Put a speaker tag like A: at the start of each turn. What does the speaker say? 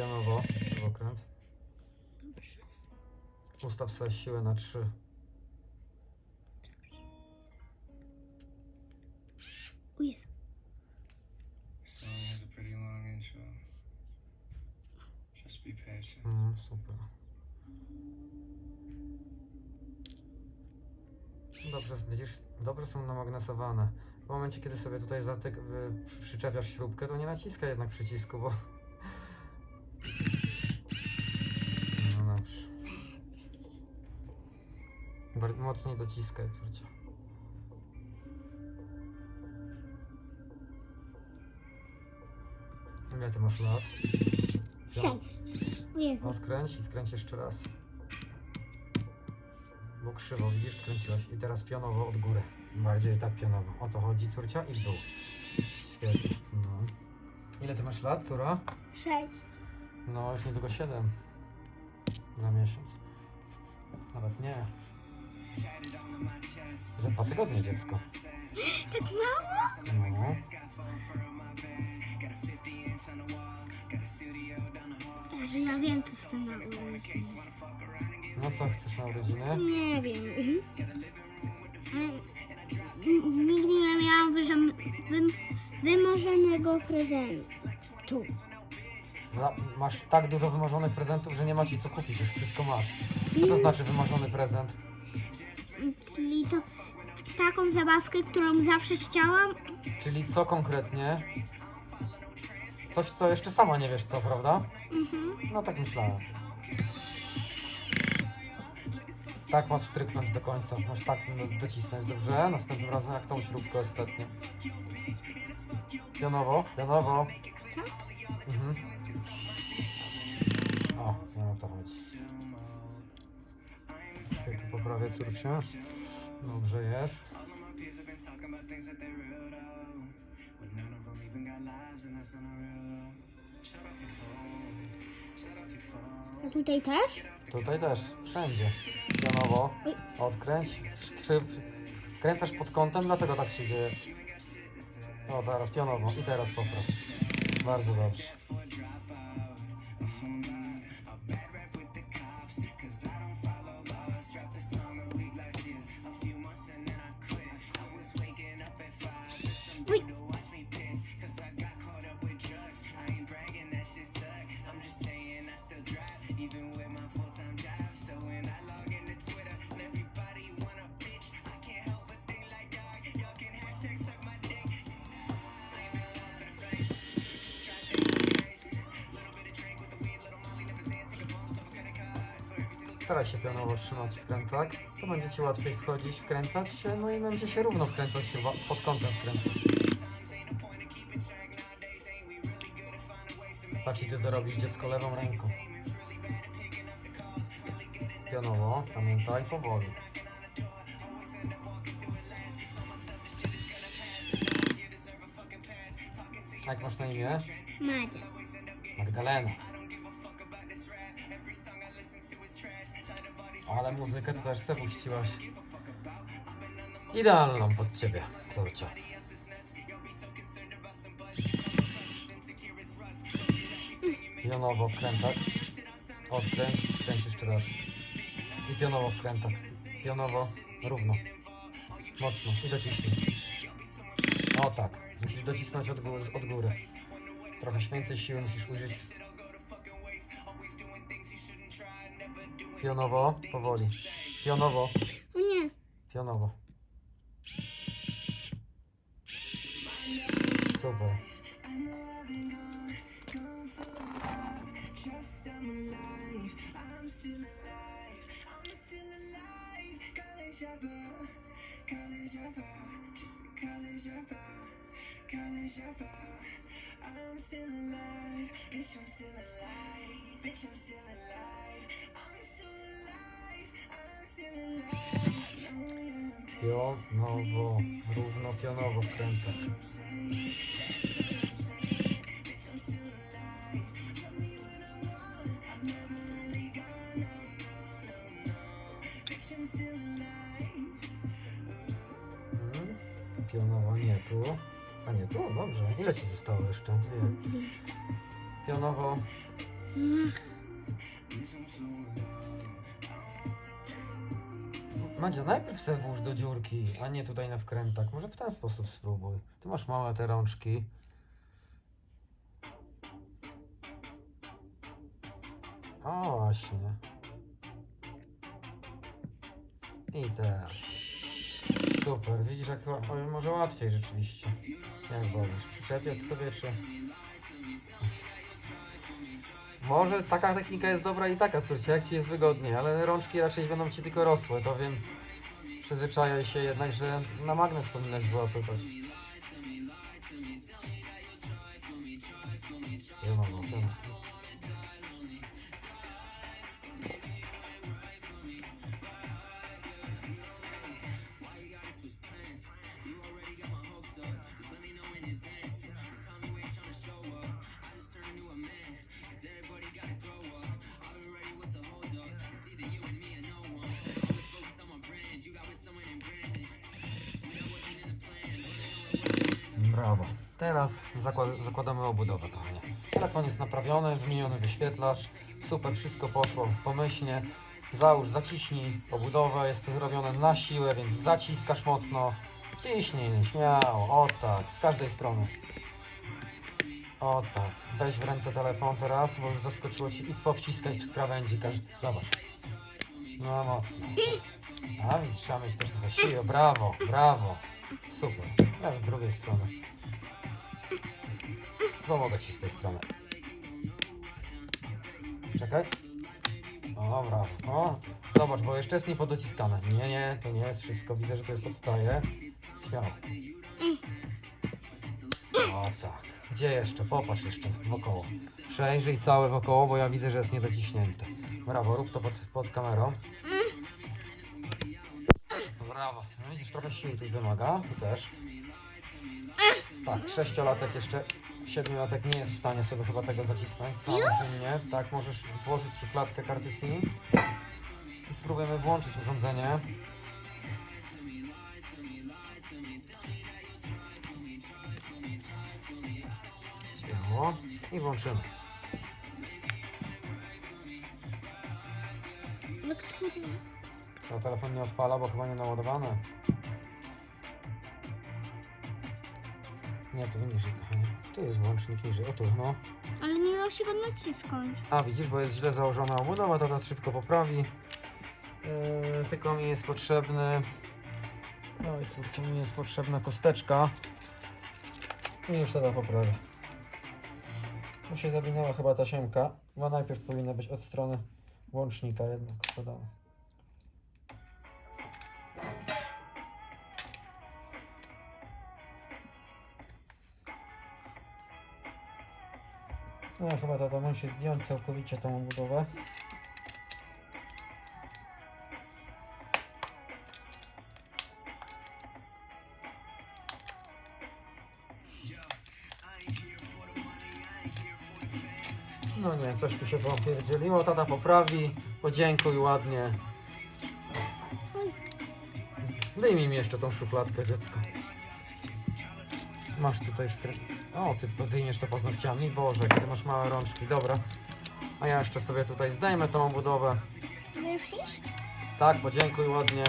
A: Pionowo, okręt. Ustaw sobie siłę na 3.
B: O.
A: Mm, super. Dobrze, widzisz, dobrze są namagnesowane. W momencie, kiedy sobie tutaj zatyk, y, przy- przyczepiasz śrubkę, to nie naciskaj jednak przycisku, bo... No dobrze. Bar- mocniej dociskaj, córcia. Ile ty masz lat?
B: Sześć. Jezu.
A: Odkręć i wkręć jeszcze raz. Bo krzywo, widzisz, wkręciłaś. I teraz pionowo od góry. Bardziej tak pionowo. O to chodzi, córcia, i w dół. Świetnie. No. Ile ty masz lat, córa?
B: Sześć.
A: No, już niedługo 7. Za miesiąc. Nawet nie. Za dwa tygodnie dziecko.
B: Tak mało?
A: No.
B: Ale ja wiem, co z tym na urodziny.
A: No co chcesz na urodziny?
B: Nie wiem. Ale n- nigdy nie miałam wyżam- wym- wymarzonego prezentu.
A: Za, masz tak dużo wymarzonych prezentów, że nie ma ci co kupić, już wszystko masz. Co to znaczy wymarzony prezent?
B: Czyli to taką zabawkę, którą zawsze chciałam.
A: Czyli co konkretnie? Coś, co jeszcze sama nie wiesz co, prawda?
B: Mhm.
A: No tak myślałem. Tak masz stryknąć do końca. Masz tak no, docisnąć, dobrze? Następnym razem jak tą śrubkę ostatnio. Pionowo, pionowo. Mhm. Córcia. Dobrze jest.
B: A tutaj też?
A: Tutaj też, wszędzie. Pionowo. Odkręć. Krzyw, wkręcasz pod kątem, dlatego tak się dzieje. O, teraz pionowo i teraz popraw. Bardzo dobrze. Staraj się pionowo trzymać wkrętak. To będzie Ci łatwiej wchodzić, wkręcać się, no i będzie się równo wkręcać się pod kątem wkręcać. Patrz i Ty to robisz dziecko lewą ręką. Pionowo, pamiętaj, powoli. Jak masz na imię?
B: Madzia.
A: Magdalena. Ale muzykę to też se. Idealną pod ciebie, córcia. Pionowo wkrętak. Odkręć, wkręć jeszcze raz. I pionowo wkrętak. Pionowo, równo. Mocno i dociśnij. O tak, musisz docisnąć od, gó- od góry. Trochę więcej siły musisz użyć. Pionowo, powoli. Pionowo,
B: O nie.
A: pionowo. Super.
C: I'm still alive, bitch, I'm still alive, bitch, I'm still alive,
A: Pionowo, równo pionowo wkrętak. Mhm. Pionowo, nie tu. A nie tu, dobrze. Ile ci zostało jeszcze? Dwie. Pionowo,
B: Ach,
A: Madzia, najpierw se włóż do dziurki, a nie tutaj na wkrętak. Może w ten sposób spróbuj. Tu masz małe te rączki. O, właśnie. I teraz. Super, widzisz jak oj, może łatwiej rzeczywiście. Jak wolisz, przyczepiać sobie czy... Może taka technika jest dobra i taka, córcia, jak ci jest wygodniej, ale rączki raczej będą ci tylko rosły, to więc przyzwyczajaj się jednak, że na magnes powinnaś wyłapywać. Teraz zakład, zakładamy obudowę, kochanie. Telefon jest naprawiony, wymieniony wyświetlacz. Super, wszystko poszło pomyślnie. Załóż, zaciśnij obudowę. Jest to zrobione na siłę, więc zaciskasz mocno. Ciśnij, śmiało. O tak, z każdej strony. O tak. Weź w ręce telefon teraz, bo już zaskoczyło Ci i powciskaj w skrawędzi. Zobacz. No mocno. A widzisz, trzeba mieć też trochę siły. Brawo, brawo. Super. Ja z drugiej strony. Pomogę Ci z tej strony. Czekaj. O, brawo. O, zobacz, bo jeszcze jest niepodociskane. Nie, nie, to nie jest wszystko. Widzę, że to jest odstaje. Śmiało. O, tak. Gdzie jeszcze? Popatrz jeszcze wokoło. Przejrzyj całe wokoło, bo ja widzę, że jest niedociśnięte. Brawo, rób to pod, pod kamerą. Brawo. No widzisz, trochę siły tutaj wymaga. Tu też. Tak, sześciolatek jeszcze, siedmiolatek nie jest w stanie sobie chyba tego zacisnąć. Samodzielnie. Tak, możesz włożyć szufladkę karty SIM. I spróbujemy włączyć urządzenie. Śmiało. I włączymy.
B: no który?
A: Co, telefon nie odpala, bo chyba nie naładowany. Nie, tu niżej, kochanie. Tu jest włącznik niżej, o tu, no.
B: Ale nie da się go nacisnąć.
A: A, widzisz, bo jest źle założona obudowa, to teraz szybko poprawi. Yy, tylko mi jest potrzebny... Oj, córcie, mi jest potrzebna kosteczka. I już to poprawię. Tu się zawinęła chyba ta siemka, bo najpierw powinna być od strony łącznika jednak podana. No chyba tata musi zdjąć całkowicie tą obudowę. No nie, coś tu się popierdzieliło, tata poprawi, podziękuj ładnie. Wyjmij mi jeszcze tą szufladkę, dziecko. Masz tutaj wkry... O, ty wyjmiesz to paznokciami? Boże, ty masz małe rączki, dobra. A ja jeszcze sobie tutaj zdejmę tą budowę.
B: Chcesz już iść?
A: Tak, podziękuj ładnie.